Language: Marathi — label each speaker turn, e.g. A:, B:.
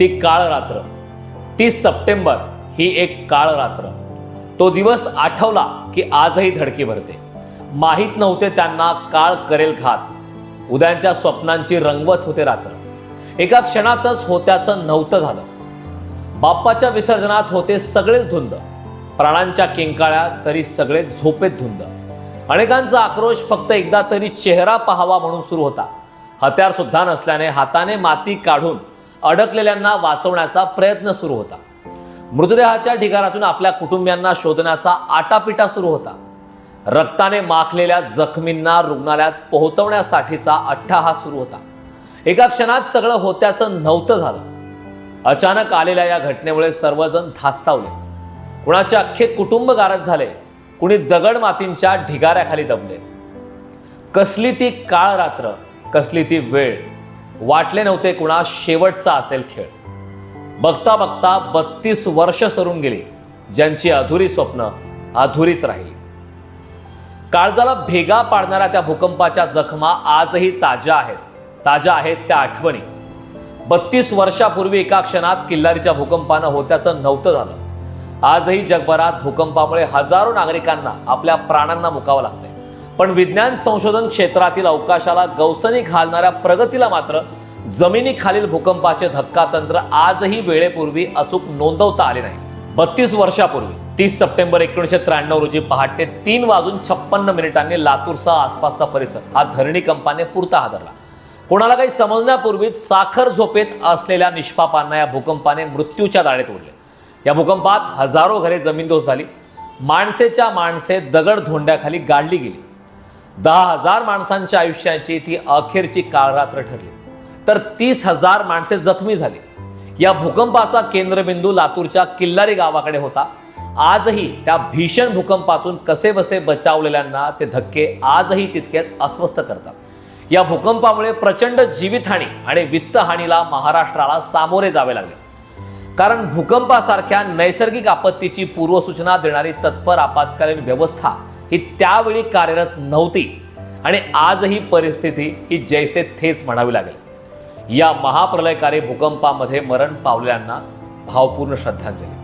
A: ती काळ रात्र तीस सप्टेंबर ही एक काळ रात्र तो दिवस आठवला की आजही धडकी भरते. माहीत नव्हते त्यांना काळ करेल घात. उद्यांच्या स्वप्नांची रंगवत होते रात्र. एका क्षणातच होत्याचं नव्हतं झालं. बाप्पाच्या विसर्जनात होते सगळेच धुंद. प्राणांच्या किंकाळ्या तरी सगळे झोपेत धुंद. अनेकांचा आक्रोश फक्त एकदा तरी चेहरा पाहावा म्हणून सुरू होता. हत्यार सुद्धा नसल्याने हाताने माती काढून अडकलेल्यांना वाचवण्याचा प्रयत्न सुरू होता. मृतदेहाच्या ढिगारातून आपल्या कुटुंबियांना शोधण्याचा आटापिटा सुरू होता. रक्ताने माखलेल्या जखमींना रुग्णालयात पोहोचवण्यासाठीचा अट्टाहास सुरू होता. एका क्षणात सगळं होत्याचं नव्हतं झालं. अचानक आलेल्या या घटनेमुळे सर्वजण धास्तावले. कुणाचे अख्खे कुटुंब गारज झाले. कुणी दगड मातींच्या ढिगाऱ्याखाली दबले. कसली ती काळ रात्र कसली ती वेळ वाटले नव्हते कुणा शेवटचा असेल खेळ. बघता बघता बत्तीस वर्ष सरून गेली ज्यांची अधुरी स्वप्न अधुरीच राहिली. काळजाला भेगा पाडणाऱ्या त्या भूकंपाच्या जखमा आजही ताज्या आहेत ताज्या आहेत त्या आठवणी. बत्तीस वर्षापूर्वी एका क्षणात किल्लारीच्या भूकंपानं होत्याचं नव्हतं झालं. आजही जगभरात भूकंपामुळे हजारो नागरिकांना आपल्या प्राणांना मुकावं लागतंय. पण विज्ञान संशोधन क्षेत्रातील अवकाशाला गवसणी घालणाऱ्या प्रगतीला मात्र जमिनीखालील भूकंपाचे धक्का तंत्र आजही वेळेपूर्वी अचूक नोंदवता आले नाही. बत्तीस वर्षापूर्वी तीस सप्टेंबर एकोणीसशे त्र्याण्णव रोजी पहाटे तीन वाजून छप्पन्न मिनिटांनी लातूरसह आसपासचा परिसर हा धरणी कंपाने पुरता हादरला. कोणाला काही समजण्यापूर्वीच साखर झोपेत असलेल्या निष्पापांना या भूकंपाने मृत्यूच्या दाढेत ओढले. या भूकंपात हजारो घरे जमीनदोस्त झाली. माणसेच्या माणसे दगड धोंड्याखाली गाडली गेली. दहा हजार माणसांच्या आयुष्याची ती अखेरची काळरात्र ठरली. तर तीस हजार माणसे जखमी झाली. या भूकंपाचा केंद्रबिंदू लातूरच्या किल्लारी गावाकडे होता. आजही त्या भीषण भूकंपातून कसे बसे बचावलेल्यांना ते धक्के आजही तितकेच अस्वस्थ करतात. या भूकंपामुळे प्रचंड जीवितहानी आणि वित्तहानीला महाराष्ट्राला सामोरे जावे लागले. कारण भूकंपासारख्या नैसर्गिक आपत्तीची पूर्वसूचना देणारी तत्पर आपत्कालीन व्यवस्था ही त्यावेळी कार्यरत नव्हती. आणि आजही परिस्थिती ही जैसे थेच म्हणावी लागेल. या महाप्रलयकारी भूकंपामध्ये मरण पावलेल्यांना भावपूर्ण श्रद्धांजली.